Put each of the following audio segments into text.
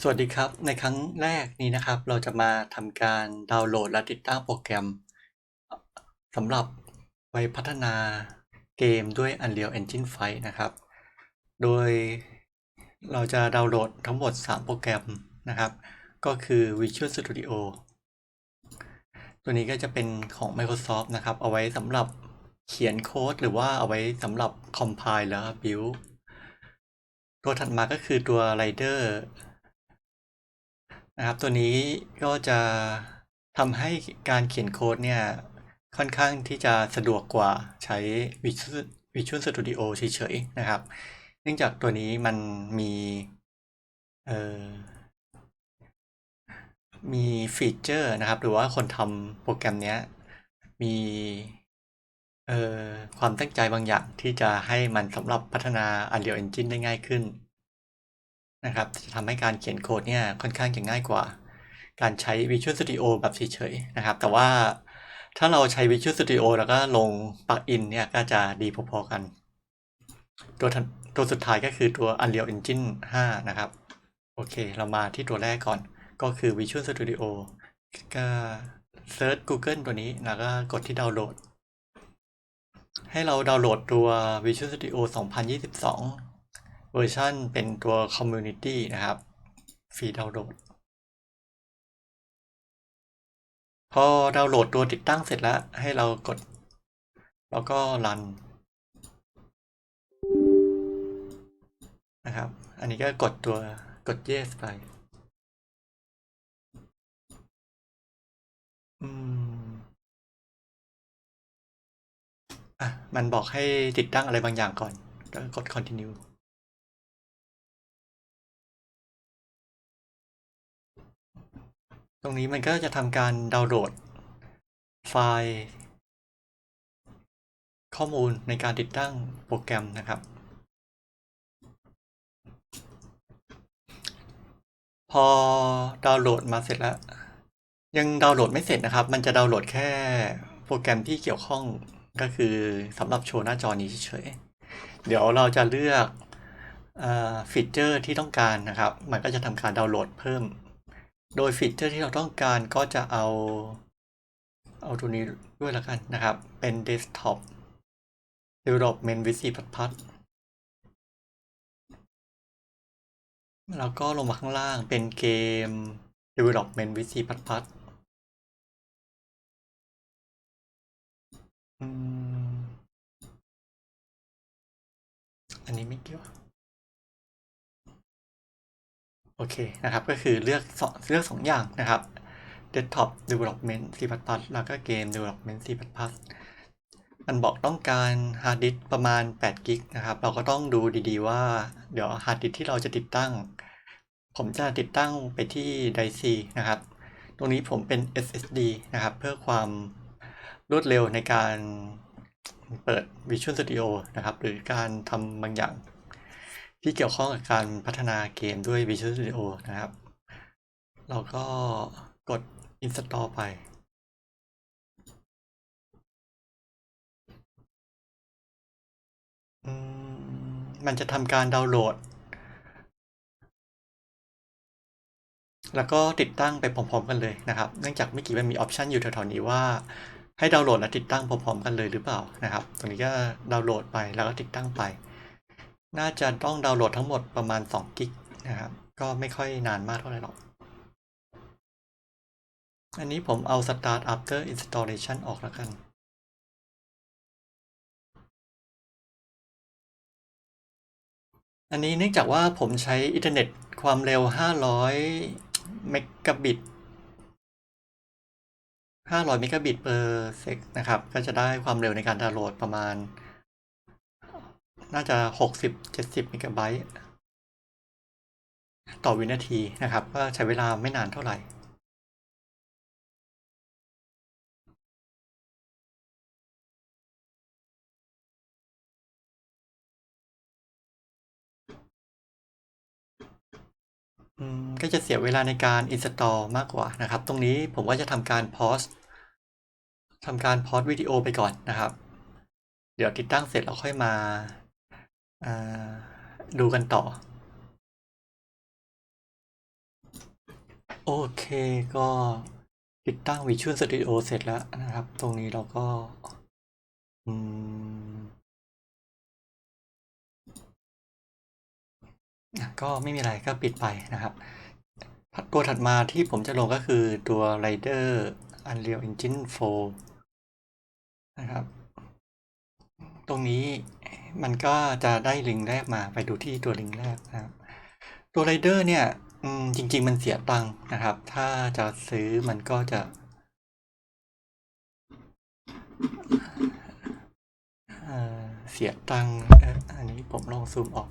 สวัสดีครับ ในครั้งแรกนี้นะครับ เราจะมาทำการดาวน์โหลดและติดตั้งโปรแกรมสำหรับไว้พัฒนาเกมด้วย Unreal Engine 5 นะครับ โดยเราจะดาวน์โหลดทั้งหมด 3 โปรแกรมนะครับ ก็คือ Visual Studio ตัวนี้ก็จะเป็นของ Microsoft นะครับ เอาไว้สำหรับเขียนโค้ดหรือว่าเอาไว้สำหรับ compile แล้ว build ตัวถัดมาก็คือตัว Rider นะครับ ตัวนี้ก็จะทำให้การเขียนโค้ดเนี่ย ค่อนข้างที่จะสะดวกกว่าใช้ Visual Visual Studio เฉยๆนะครับ เนื่องจากตัวนี้มันมีเอ่อมีฟีเจอร์นะครับ หรือว่าคนทำโปรแกรมเนี้ยมีเอ่อความตั้งใจบางอย่างที่จะให้มันสำหรับพัฒนา Unreal Engine ได้ง่ายขึ้น นะครับ จะทำให้การเขียนโค้ดเนี่ยค่อนข้างจะง่ายกว่า การใช้ Visual Studio แบบเฉยๆนะครับ แต่ว่าถ้าเราใช้ Visual Studio แล้วก็ลงปลักอินเนี่ยก็จะดีพอๆกัน ตัวตัวสุดท้ายก็คือตัว Unreal Engine 5 นะครับ โอเค เรามาที่ตัวแรกก่อน ก็คือ Visual Studio ก็เซิร์ช Google ตัวนี้ แล้วก็กดที่ดาวน์โหลด ให้เราดาวน์โหลดตัว Visual Studio 2022 เวอร์ชันเป็นตัว Community นะครับ ฟรีดาวน์โหลด พอดาวน์โหลดตัวติดตั้งเสร็จแล้ว ให้เรากด แล้วก็รันนะครับ อันนี้ก็กดตัวกด yes ไป อืมอะ มันบอกให้ติดตั้งอะไรบางอย่างก่อน ก็กด continue ตรงนี้มันก็จะทำการดาวน์โหลด ไฟล์ ข้อมูลในการติดตั้งโปรแกรมนะครับ พอดาวน์โหลดมาเสร็จแล้ว ยังดาวน์โหลดไม่เสร็จนะครับ มันจะดาวน์โหลดแค่โปรแกรมที่เกี่ยวข้องก็คือสำหรับโชว์หน้าจอนี้เฉยๆ เดี๋ยวเราจะเลือกฟีเจอร์ที่ต้องการนะครับ มันก็จะทำการดาวน์โหลดเพิ่ม โดยฟีเจอร์ที่เราต้องการก็จะเอา เอาตัวนี้ด้วยล้วกันนะครับ เป็น Desktop Development with C++ แล้วก็ลงมาข้างล่างเป็นเกม Development with C++ อืมอันนี้ไม่เกี่ยว โอเคนะครับ ก็คือเลือกสองเลือกสองอย่างนะครับ Desktop Development C++ แล้วก็เกม Development C++ มันบอกต้องการฮาร์ดดิสประมาณ8กิกนะครับ เราก็ต้องดูดีๆว่า เดี๋ยวฮาร์ดดิสที่เราจะติดตั้ง ผมจะติดตั้งไปที่ d i c e นะครับ ตรงนี้ผมเป็น SSD นะครับ เพื่อความรวดเร็วในการเปิด Visual Studio นะครับ หรือการทำบางอย่าง ที่เกี่ยวข้องกับการพัฒนาเกมด้วย Visual Studio นะครับ เราก็กด install ไป มันจะทำการดาวน์โหลด แล้วก็ติดตั้งไปพร้อมๆกันเลยนะครับ เนื่องจากเมื่อกี้มันมีออปชันอยู่แถวๆนี้ว่าให้ดาวน์โหลดและติดตั้งพร้อมๆกันเลยหรือเปล่านะครับ ตรงนี้ก็ดาวน์โหลดไปแล้วก็ติดตั้งไป น่าจะต้องดาวน์โหลดทั้งหมดประมาณ2กิกนะครับ ก็ไม่ค่อยนานมากเท่าไหร่หรอก อันนี้ผมเอา start after installation ออกแล้วกัน อันนี้เนื่องจากว่าผมใช้อินเทอร์เน็ตความเร็ว 500 เมกะบิต 500 เมกะบิต per sec นะครับ ก็จะได้ความเร็วในการดาวน์โหลดประมาณ น่าจะ 60-70 เมกะไบต์ต่อวินาทีนะครับ ก็ใช้เวลาไม่นานเท่าไหร่ ก็จะเสียเวลาในการ install มากกว่านะครับ ตรงนี้ผมก็จะทำการ pause ทำการ pause วิดีโอไปก่อนนะครับ เดี๋ยวติดตั้งเสร็จเราค่อยมา ดูกันต่อ โอเคก็ติดตั้ง Visual Studio เสร็จแล้วนะครับ ตรงนี้เราก็ อืมก็ไม่มีอะไรก็ปิดไปนะครับ ตัวถัดมาที่ผมจะลงก็คือตัว Rider Unreal Engine 4 นะครับ ตรงนี้ มันก็จะได้ลิงก์แรกมาไปดูที่ตัวลิงก์แรกนะครับ ตัว Rider เนี่ยจริง ๆ มันเสียตังค์นะครับ ถ้าจะซื้อมันก็จะ เสียตังค์อันนี้ผมลองซูมออก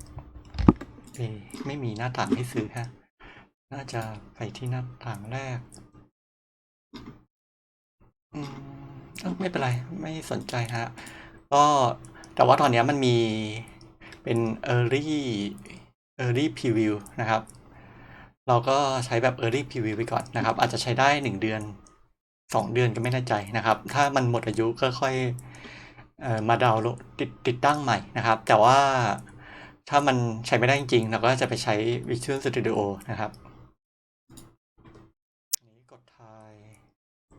เอไม่มีหน้าต่างให้ซื้อฮะ น่าจะไปที่หน้าต่างแรก อืมไม่เป็นไร ไม่สนใจฮะ ก็ แต่ว่าตอนนี้มันมีเป็น early early preview นะครับ เราก็ใช้แบบ early preview ไปก่อนนะครับ อาจจะใช้ได้หนึ่งเดือนสองเดือนก็ไม่แน่ใจนะครับ ถ้ามันหมดอายุก็ค่อยออมาดาวน์โหลดติดติดตั้งใหม่นะครับ แต่ว่าถ้ามันใช้ไม่ได้จริง ๆ เราก็จะไปใช้ Visual Studio นะครับนนี้กดทาย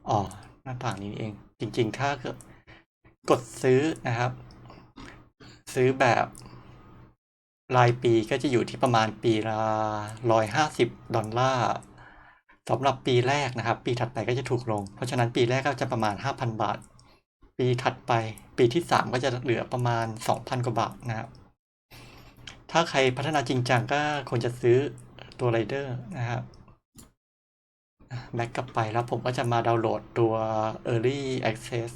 อ๋อ หน้าต่างนี้เอง จริง ๆ ถ้าเกิดกดซื้อนะครับ ซื้อแบบรายปีก็จะอยู่ที่ประมาณปีละร้อยห้าสิบดอลลาร์สำหรับปีแรกนะครับ ปีถัดไปก็จะถูกลง เพราะฉะนั้นปีแรกก็จะประมาณห้าพันบาท ปีถัดไป ปีที่สามก็จะเหลือประมาณสองพันกว่าบาทนะครับ ถ้าใครพัฒนาจริงจังก็ควรจะซื้อตัวไรเดอร์นะครับแบ็กกลับไปแล้วผมก็จะมาดาวน์โหลดตัว Early Access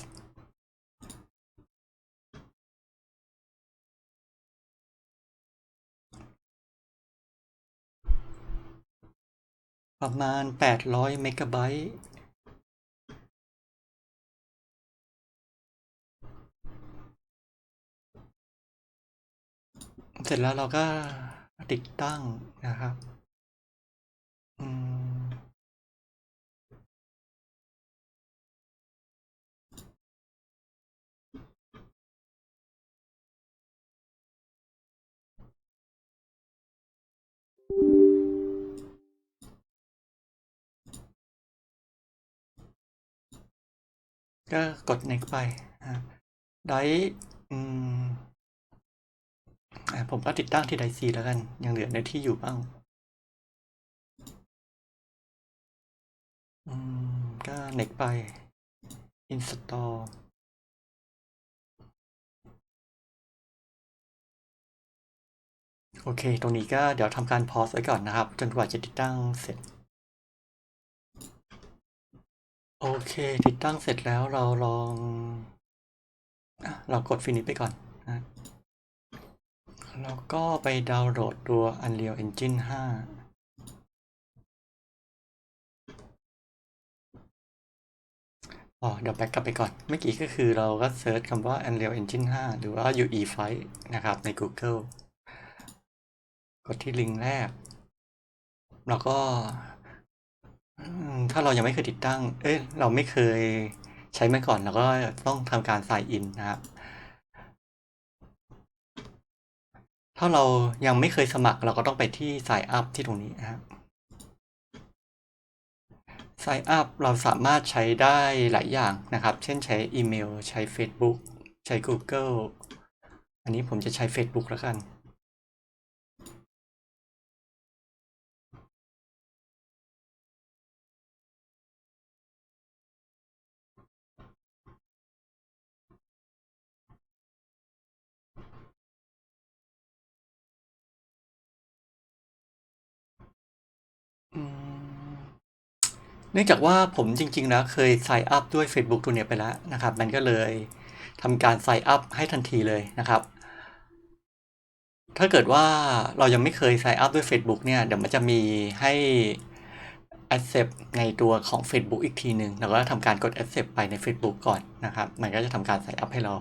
ประมาณ 800 เมกะไบต์เสร็จแล้วเราก็ติดตั้งนะครับ อืม ก็กด next ไปได้ผมก็ติดตั้งที่ไดซีแล้วกัน ยังเหลือในที่อยู่บ้างก็ next ไป install โอเค ตรงนี้ก็เดี๋ยวทำการพอสไว้ก่อนนะครับ จนกว่าจะติดตั้งเสร็จ โอเค ติดตั้งเสร็จแล้วเราลองอเรากด finish ไปก่อนนะแล้วก็ไปดาวน์โหลดตัว Unreal Engine 5อ๋อเดี๋ยวแบ็กกลับไปก่อน เมื่อกี้ก็คือเราก็เซิร์ชคำว่า Unreal Engine 5 หรือว่า UE5 นะครับ ใน Google กดที่ลิงก์แรก แล้วก็ อืม ถ้าเรายังไม่เคยติดตั้ง เอ้ย เราไม่เคยใช้มาก่อน เราก็ต้องทำการ sign in นะครับ ถ้าเรายังไม่เคยสมัคร เราก็ต้องไปที่ sign up ที่ตรงนี้นะครับ sign up เราสามารถใช้ได้หลายอย่างนะครับ เช่นใช้อีเมล ใช้ Facebook ใช้ Google อันนี้ผมจะใช้ Facebook แล้วกัน เนื่องจากว่าผมจริงๆแล้วเคย sign up ด้วย Facebook ตัวเนี้ยไปแล้วนะครับ มันก็เลยทำการ sign up ให้ทันทีเลยนะครับ ถ้าเกิดว่าเรายังไม่เคย sign up ด้วย Facebook เนี่ยเดี๋ยวมันจะมีให้ accept ในตัวของ Facebook อีกทีหนึ่งเราก็ทำการกด accept ไปใน Facebook ก่อนนะครับ มันก็จะทำการ sign up ให้เรา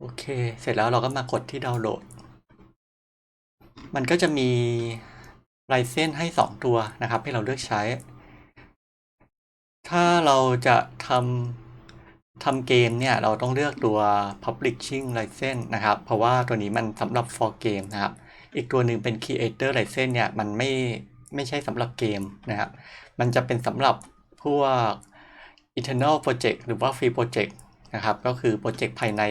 โอเค เสร็จแล้วเราก็มากดที่ดาวน์โหลด มันก็จะมีลายเส้นให้ 2 ตัวนะครับ ให้เราเลือกใช้ ถ้าเราจะทำ ทำเกมเนี่ย เราต้องเลือกตัว publishing license นะครับ เพราะว่าตัวนี้มันสำหรับ for game นะครับ อีกตัวหนึ่งเป็น creator license เนี่ย มันไม่ ไม่ใช่สำหรับเกมนะครับ มันจะเป็นสำหรับพวก internal project หรือว่า free project นะครับ ก็คือโปรเจกต์ภายใน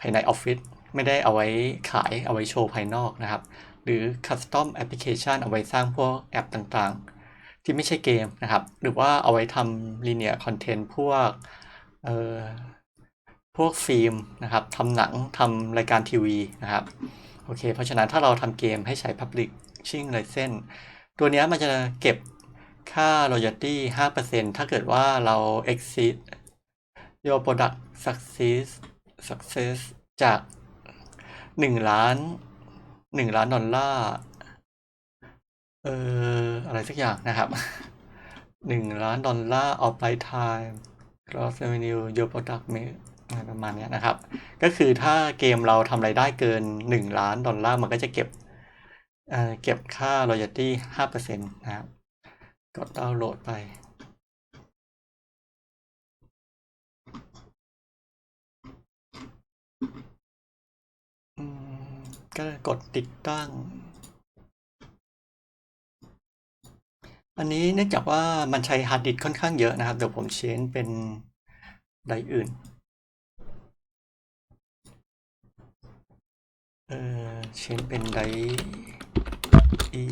ภายในออฟฟิศ ไม่ได้เอาไว้ขาย เอาไว้โชว์ภายนอกนะครับ หรือ custom application เอาไว้สร้างพวกแอปต่างๆ ที่ไม่ใช่เกมนะครับ หรือว่าเอาไว้ทำ linear content พวกเอ่อพวกฟิล์มนะครับทำหนังทำรายการทีวีนะครับโอเค เพราะฉะนั้นถ้าเราทำเกมให้ใช้ publishing license ตัวนี้มันจะเก็บค่า royalty 5%ถ้าเกิดว่าเรา exceed your product success success จาก 1 ล้าน 1 ล้านดอลลาร์ เอออะไรสักอย่างนะครับ1ล้านดอลลาร์ of lifetime gross revenue your product make อประมาณเนี้ยนะครับ ก็คือถ้าเกมเราทำรายได้เกิน 1 ล้านดอลลาร์มันก็จะเก็บเอ่อเก็บค่า royalty 5%นะครับ กดดาวน์โหลดไปอืมก็กดติดตั้ง อันนี้เนื่องจากว่ามันใช้ฮาร์ดดิสค่อนข้างเยอะนะครับ เดี๋ยวผมเชนเป็นไดร์อื่น เออเชนเป็นไดร์ e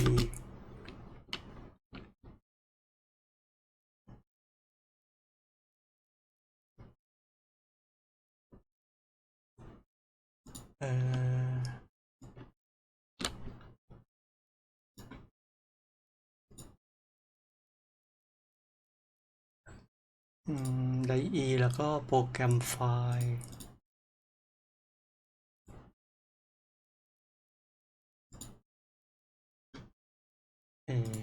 ไดร์ e แล้วก็โปรแกรมไฟล์ เออ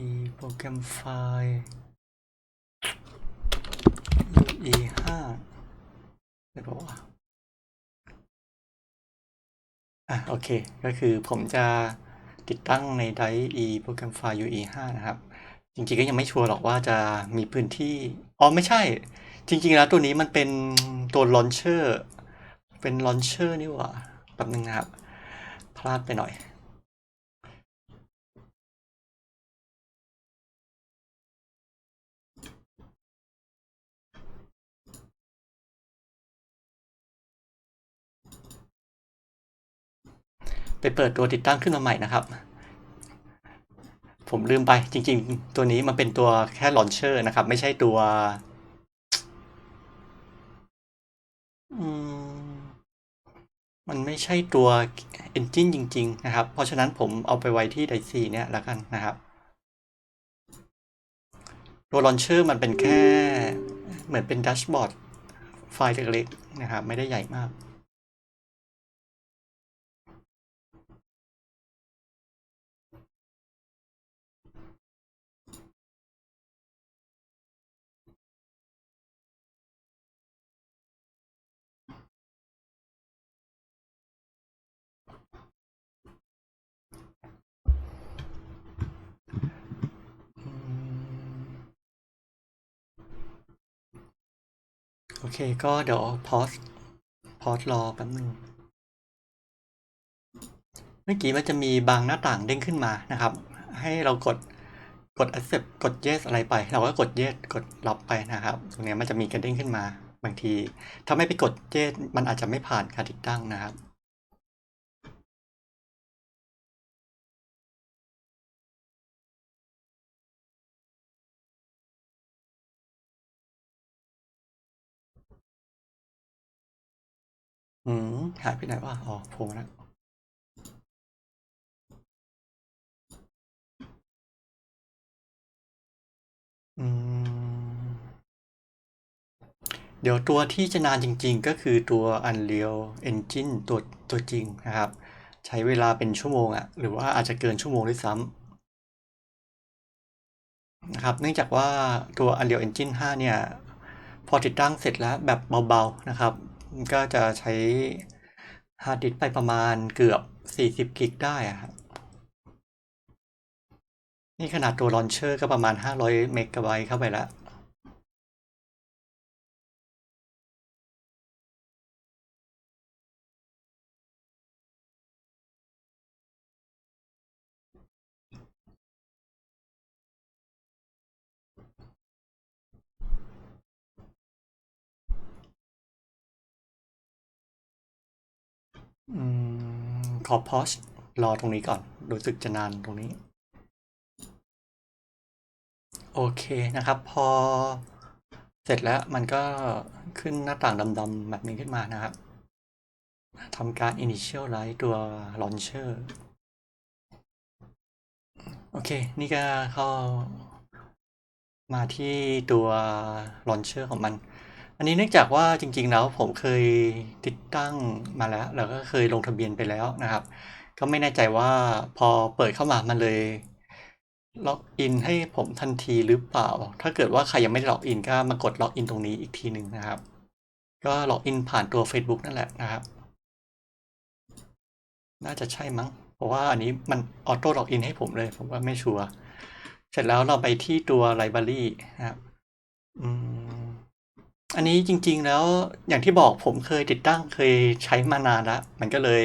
e โปรแกรมไฟล์ UE ห้าได้ปะวะอะ โอเค ก็คือผมจะ ติดตั้งในไดร์ e โปรแกรมไฟล์ UE ห้านะครับ จริงๆก็ยังไม่ชัวร์หรอกว่าจะมีพื้นที่ อ๋อไม่ใช่ จริงๆแล้วตัวนี้มันเป็นตัวลอนเชอร์ เป็นลอนเชอร์นี่หว่าแป๊บนึงนะครับ พลาดไปหน่อย ไปเปิดตัวติดตั้งขึ้นมาใหม่นะครับ ผมลืมไปจริง ๆ ตัวนี้มันเป็นตัวแค่ลอนเชอร์นะครับ ไม่ใช่ตัวมันไม่ใช่ตัว Engine จริง ๆ นะครับ เพราะฉะนั้นผมเอาไปไว้ที่ไดซีเนี่ยแล้วกันนะครับ ตัวลอนเชอร์มันเป็นแค่เหมือนเป็นดัชบอร์ดไฟล์เล็กๆนะครับ ไม่ได้ใหญ่มาก โอเค ก็เดี๋ยวพอสพอสรอแป๊บนึง เมื่อกี้มันจะมีบางหน้าต่างเด้งขึ้นมานะครับ ให้เรากดกด accept กด yes อะไรไป เราก็กด yes กดรับไปนะครับ ตรงนี้มันจะมีกระเด้งขึ้นมา บางที ถ้าไม่ไปกด yes มันอาจจะไม่ผ่านการติดตั้งนะครับ อืมหายไปไหนวะอ๋อโผล่มาแล้วอืม เดี๋ยวตัวที่จะนานจริงๆ ก็คือตัว Unreal Engine ตัวตัวจริงนะครับ ใช้เวลาเป็นชั่วโมงอะหรือว่าอาจจะเกินชั่วโมงด้วยซ้ำนะครับ เนื่องจากว่าตัว Unreal Engine 5 เนี่ย พอติดตั้งเสร็จแล้วแบบเบาๆนะครับ ก็จะใช้ฮาร์ดดิสก์ไปประมาณเกือบ 40 กิกได้อะครับนี่ขนาดตัวลอนเชอร์ก็ประมาณ 500 เมกะไบต์เข้าไปแล้ว ขอพอชรอตรงนี้ก่อน รู้สึกจะนานตรงนี้ โอเคนะครับ พอเสร็จแล้วมันก็ขึ้นหน้าต่างดำๆแบบนี้ขึ้นมานะครับทำการ initialize ตัว launcher โอเค นี่ก็เข้ามาที่ตัว launcher ของมัน อันนี้เนื่องจากว่าจริงๆแล้วผมเคยติดตั้งมาแล้ว แล้วก็เคยลงทะเบียนไปแล้วนะครับ ก็ไม่แน่ใจว่าพอเปิดเข้ามามันเลย ล็อกอินให้ผมทันทีหรือเปล่า ถ้าเกิดว่าใครยังไม่ได้ล็อกอินก็มากดล็อกอินตรงนี้อีกทีหนึ่งนะครับ ก็ล็อกอินผ่านตัว Facebook นั่นแหละนะครับ น่าจะใช่มั้ง เพราะว่าอันนี้มันออโต้ล็อกอินให้ผมเลย ผมว่าไม่ชัวร์ เสร็จแล้วเราไปที่ตัว Library นะครับ อืม อันนี้จริง ๆ แล้วอย่างที่บอกผมเคยติดตั้งเคยใช้มานานแล้วมันก็เลย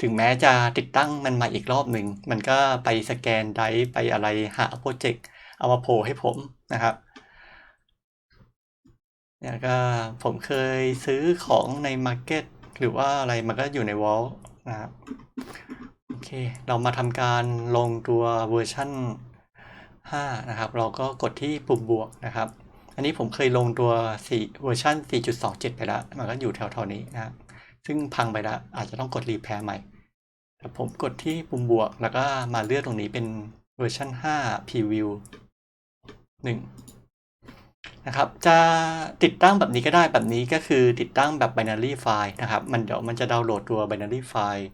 ถึงแม้จะติดตั้งมันม่อีกรอบหนึ่ง มันก็ไปสแกนไดร์ไปอะไรหาโปรเจกต์เอามาโผล่ให้ผมนะครับเนี่ยก็ผมเคยซื้อของในมาร์เก็ตหรือว่าอะไรมันก็อยู่ในวอลนะครับโอเค เรามาทำการลงตัวเวอร์ชัน5 นะครับ เราก็กดที่ปุ่มบวกนะครับ อันนี้ผมเคยลงตัว4เวอร์ชัน4.27 ไปแล้ว มันก็อยู่แถวๆนี้นะซึ่งพังไปแล้ว อาจจะต้องกดรีแพร์ใหม่ แต่ผมกดที่ปุ่มบวก แล้วก็มาเลือกตรงนี้เป็นเวอร์ชัน5 preview 1นะครับ จะติดตั้งแบบนี้ก็ได้แบบนี้ก็คือติดตั้งแบบ binary file นะครับ มันเดี๋ยวมันจะดาวน์โหลดตัว binary file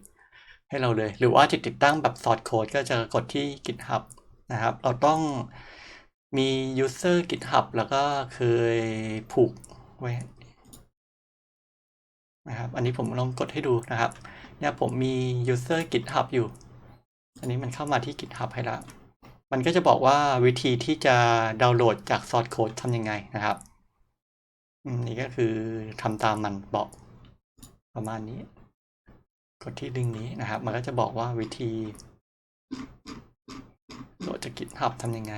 ให้เราเลย หรือว่าจะติดตั้งแบบ source code ก็จะกดที่ GitHub นะครับ เราต้อง มี user GitHub แล้วก็เคยผูกไว้นะครับ อันนี้ผมลองกดให้ดูนะครับ เนี่ยผมมี user GitHub อยู่ อันนี้มันเข้ามาที่ GitHub ให้แล้วมันก็จะบอกว่าวิธีที่จะดาวน์โหลดจาก source code ทำยังไงนะครับอืมนี่ก็คือทำตามมันบอกประมาณนี้ กดที่ลิงก์นี้นะครับ มันก็จะบอกว่าวิธีโหลดจาก GitHub ทำยังไง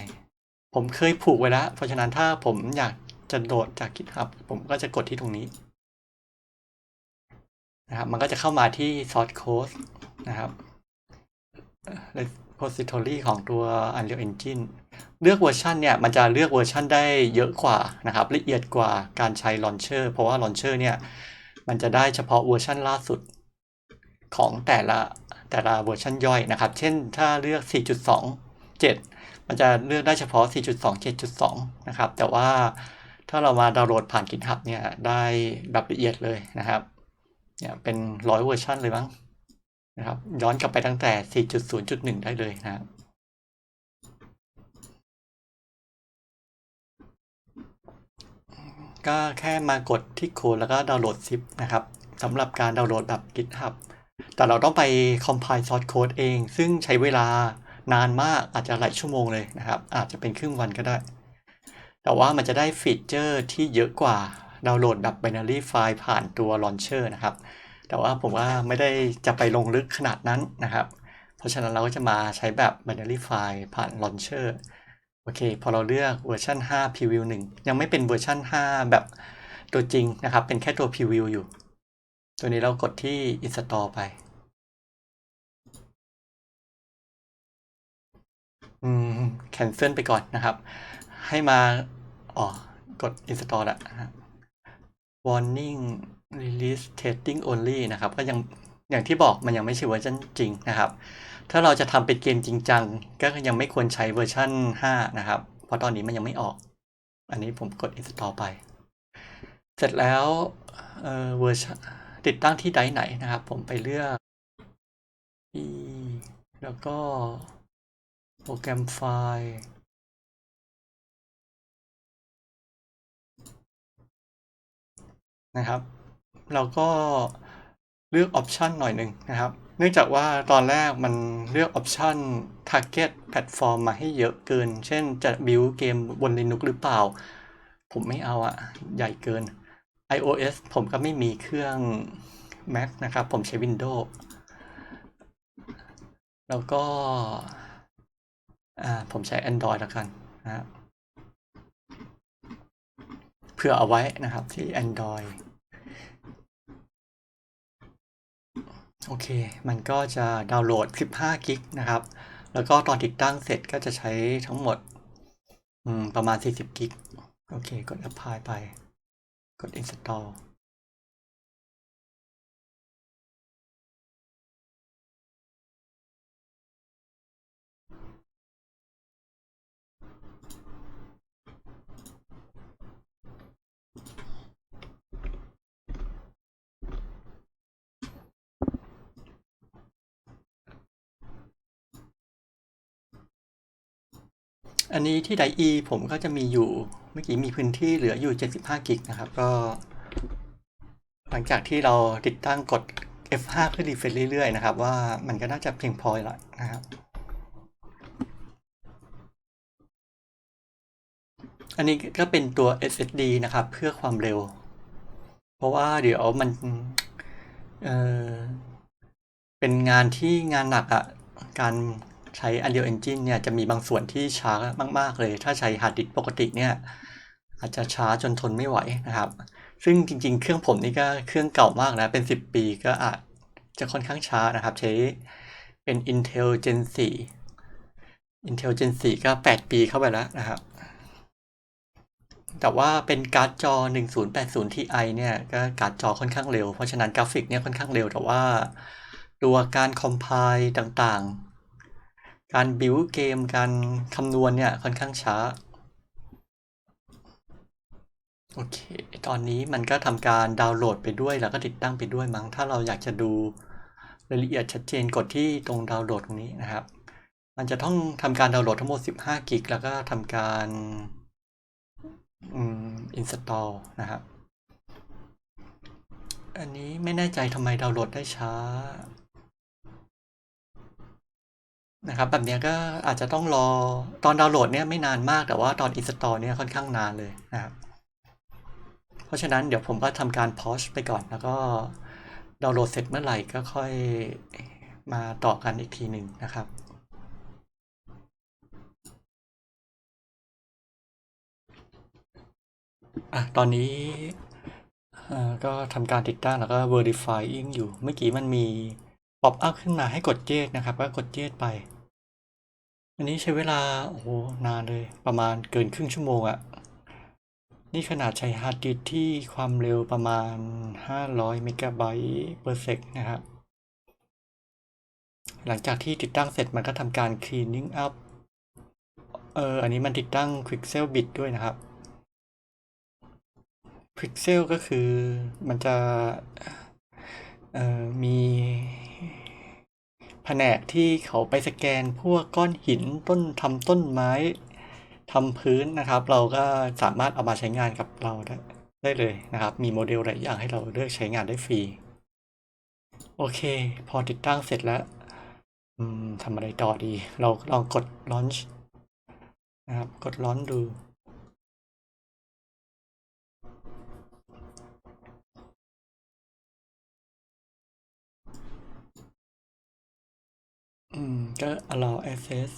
ผมเคยผูกไว้แล้ว เพราะฉะนั้นถ้าผมอยากจะโหลดจาก GitHub ผมก็จะกดที่ตรงนี้นะครับ มันก็จะเข้ามาที่ source code นะครับ repository ของตัว Unreal Engine เลือกเวอร์ชันเนี่ย มันจะเลือกเวอร์ชันได้เยอะกว่านะครับ ละเอียดกว่าการใช้ Launcher เพราะว่า Launcher เนี่ย มันจะได้เฉพาะเวอร์ชันล่าสุดของแต่ละแต่ละเวอร์ชันย่อยนะครับ เช่นถ้าเลือก 4.27 มันจะเลือกได้เฉพาะ 4.27.2 นะครับ แต่ว่าถ้าเรามาดาวน์โหลดผ่าน GitHub เนี่ย ได้แบบละเอียดเลยนะครับ เนี่ยเป็นร้อยเวอร์ชันเลยมั้งนะครับ ย้อนกลับไปตั้งแต่ 4.0.1 ได้เลยนะครับก็แค่มากดที่โค้ดแล้วก็ดาวน์โหลดซิปนะครับสำหรับการดาวน์โหลดแบบ GitHub แต่เราต้องไป compile source code เอง ซึ่งใช้เวลา นานมากอาจจะหลายชั่วโมงเลยนะครับ อาจจะเป็นครึ่งวันก็ได้ แต่ว่ามันจะได้ฟีเจอร์ที่เยอะกว่าดาวน์โหลดแบบ binary file ผ่านตัว launcher นะครับ แต่ว่าผมว่าไม่ได้จะไปลงลึกขนาดนั้นนะครับ เพราะฉะนั้นเราก็จะมาใช้แบบ binary file ผ่าน launcher โอเค พอเราเลือกเวอร์ชัน5 preview 1 ยังไม่เป็นเวอร์ชัน5 แบบตัวจริงนะครับ เป็นแค่ตัว preview อยู่ ตัวนี้เรากดที่ install ไป อืม cancel ไปก่อนนะครับ ให้มา อ๋อ กด install ละ warning release testing only นะครับ ก็ยังอย่างที่บอกมันยังไม่ใช่เวอร์ชันจริงนะครับ ถ้าเราจะทำเป็นเกมจริงจัง ก็ยังไม่ควรใช้เวอร์ชัน5 นะครับ เพราะตอนนี้มันยังไม่ออก อันนี้ผมกด install ไป เสร็จแล้วเอ่อเวอร์ชันติดตั้งที่ไดไหนนะครับ ผมไปเลือก แล้วก็ โปรแกรมไฟล์ นะครับ เราก็เลือกออปชันหน่อยหนึ่งนะครับ เนื่องจากว่าตอนแรกมันเลือกออปชัน target platform มาให้เยอะเกิน เช่นจะ build เกมบน Linux หรือเปล่า ผมไม่เอาอะใหญ่เกิน iOS ผมก็ไม่มีเครื่อง Mac นะครับ ผมใช้ Windows แล้วก็ อ่าผมใช้ Android แล้วกันนะครับเผื่อเอาไว้นะครับที่ Android โอเค มันก็จะดาวน์โหลด 15 กิกนะครับ แล้วก็ตอนติดตั้งเสร็จก็จะใช้ทั้งหมดประมาณ 40 กิก โอเค กด apply ไป กด install อันนี้ที่ไดอีผมก็จะมีอยู่เมื่อกี้มีพื้นที่เหลืออยู่ 75 กิกนะครับ ก็ หลังจากที่เราติดตั้งกด F5 เพื่อรีเฟรชเรื่อยๆนะครับ ว่ามันก็น่าจะเพียงพอแล้วนะครับ อันนี้ก็เป็นตัว SSD นะครับ เพื่อความเร็ว เพราะว่าเดี๋ยวมันเออเป็นงานที่งานหนักอะ่ะการ ใช้ Unreal Engine เนี่ยจะมีบางส่วนที่ช้ามาก ๆ เลย ถ้าใช้ฮาร์ดดิสปกติเนี่ยอาจจะช้าจนทนไม่ไหวนะครับ ซึ่งจริง ๆ เครื่องผมนี่ก็เครื่องเก่ามากนะ เป็น 10 ปีก็อาจจะค่อนข้างช้านะครับ ใช้เป็น Intel Gen 4 Intel Gen 4 ก็ 8 ปีเข้าไปแล้วนะครับ แต่ว่าเป็นการ์ดจอ 1080 Ti เนี่ยก็การ์ดจอค่อนข้างเร็ว เพราะฉะนั้นกราฟิกเนี่ยค่อนข้างเร็ว แต่ว่าตัวการคอมไพล์ต่างๆ การบิวเกมการคำนวณเนี่ยค่อนข้างช้า โอเค ตอนนี้มันก็ทำการดาวน์โหลดไปด้วยแล้วก็ติดตั้งไปด้วยมั้ง ถ้าเราอยากจะดูรายละเอียดชัดเจนกดที่ตรงดาวน์โหลดตรงนี้นะครับ มันจะต้องทำการดาวน์โหลดทั้งหมด 15 กิก แล้วก็ทำการอืม install นะครับ อันนี้ไม่แน่ใจทำไมดาวน์โหลดได้ช้า นะครับ แบบนี้ก็อาจจะต้องรอตอนดาวน์โหลดเนี่ยไม่นานมากแต่ว่าตอน install เนี่ยค่อนข้างนานเลยนะครับ เพราะฉะนั้นเดี๋ยวผมก็ทำการ pause ไปก่อนแล้วก็ดาวน์โหลดเสร็จเมื่อไหร่ก็ค่อยมาต่อกันอีกทีหนึ่งนะครับอะตอนนี้ก็ทำการติดตั้งแล้วก็ verifying อยู่ เมื่อกี้มันมี pop up ขึ้นมาให้กดเจดนะครับ ก็กดเจดไป อันนี้ใช้เวลา โอ้โห นานเลยประมาณเกินครึ่งชั่วโมงอะนี่ขนาดใช้ฮาร์ดดิสที่ความเร็วประมาณ 500 เมกะไบต์ per sec นะครับ หลังจากที่ติดตั้งเสร็จมันก็ทำการ cleaning up เออ อันนี้มันติดตั้ง Quixel Bit ด้วยนะครับ Quixel ก็คือมันจะ เอ่อ มี แผนกที่เขาไปสแกนพวกก้อนหินต้นทำต้นไม้ทำพื้นนะครับ เราก็สามารถเอามาใช้งานกับเราได้ได้เลยนะครับ มีโมเดลหลายอย่างให้เราเลือกใช้งานได้ฟรี โอเค พอติดตั้งเสร็จแล้วทำอะไรต่อดี เราลองกด launch นะครับ กด launch ดู อืม ก็ allow access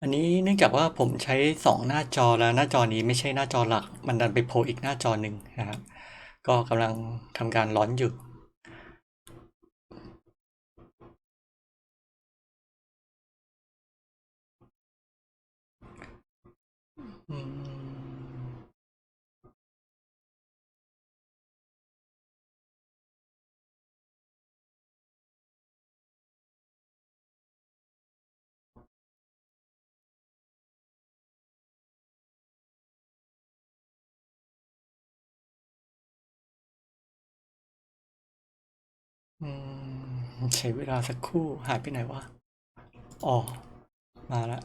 อันนี้เนื่องจากว่าผมใช้สองหน้าจอแล้วหน้าจอนี้ไม่ใช่หน้าจอหลัก มันดันไปโผล่อีกหน้าจอหนึ่งนะครับ ก็กำลังทำการร้อนอยู่อืม ใช้เวลาสักครู่หายไปไหนวะอ๋อมาแล้ว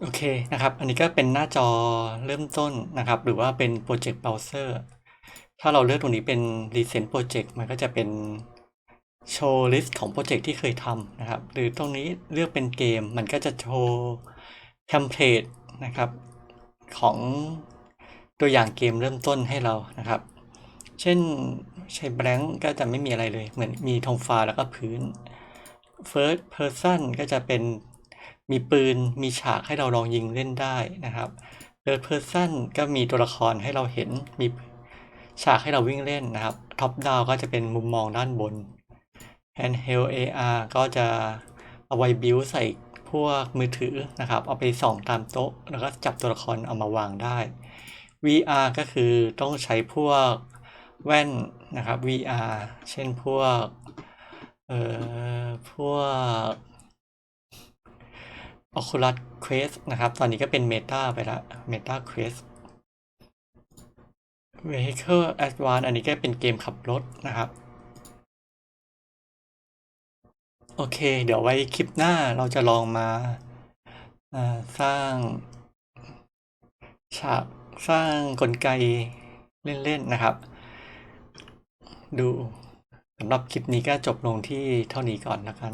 โอเคนะครับ อันนี้ก็เป็นหน้าจอเริ่มต้นนะครับ หรือว่าเป็น Project Browser ถ้าเราเลือกตรงนี้เป็น Recent Project มันก็จะเป็นโชว์ลิสต์ของโปรเจกต์ที่เคยทำนะครับ หรือตรงนี้เลือกเป็นเกม มันก็จะโชว์เทมเพลตนะครับ ของตัวอย่างเกมเริ่มต้นให้เรานะครับ เช่น ใช้แบงก์ก็จะไม่มีอะไรเลย เหมือนมีทองฟ้าแล้วก็พื้น First Person ก็จะเป็นมีปืนมีฉากให้เราลองยิงเล่นได้นะครับ Third Person ก็มีตัวละครให้เราเห็นมีฉากให้เราวิ่งเล่นนะครับ Top Down ก็จะเป็นมุมมองด้านบน Handheld AR ก็จะเอาไว้บิวใส่พวกมือถือนะครับ เอาไปส่องตามโต๊ะ แล้วก็จับตัวละครเอามาวางได้ VR ก็คือต้องใช้พวก แว่นนะครับ VR เช่นพวก เอ่อ พวก Oculus Quest นะครับ ตอนนี้ก็เป็น Meta ไปล้ว Meta Quest Vehicle Advance อันนี้ก็เป็นเกมขับรถนะครับโอเค เดี๋ยวไว้คลิปหน้าเราจะลองมาาสร้างฉากสร้างกลไกเล่น ๆ นะครับ ดูสำหรับคลิปนี้ก็จบลงที่เท่านี้ก่อนนะครับ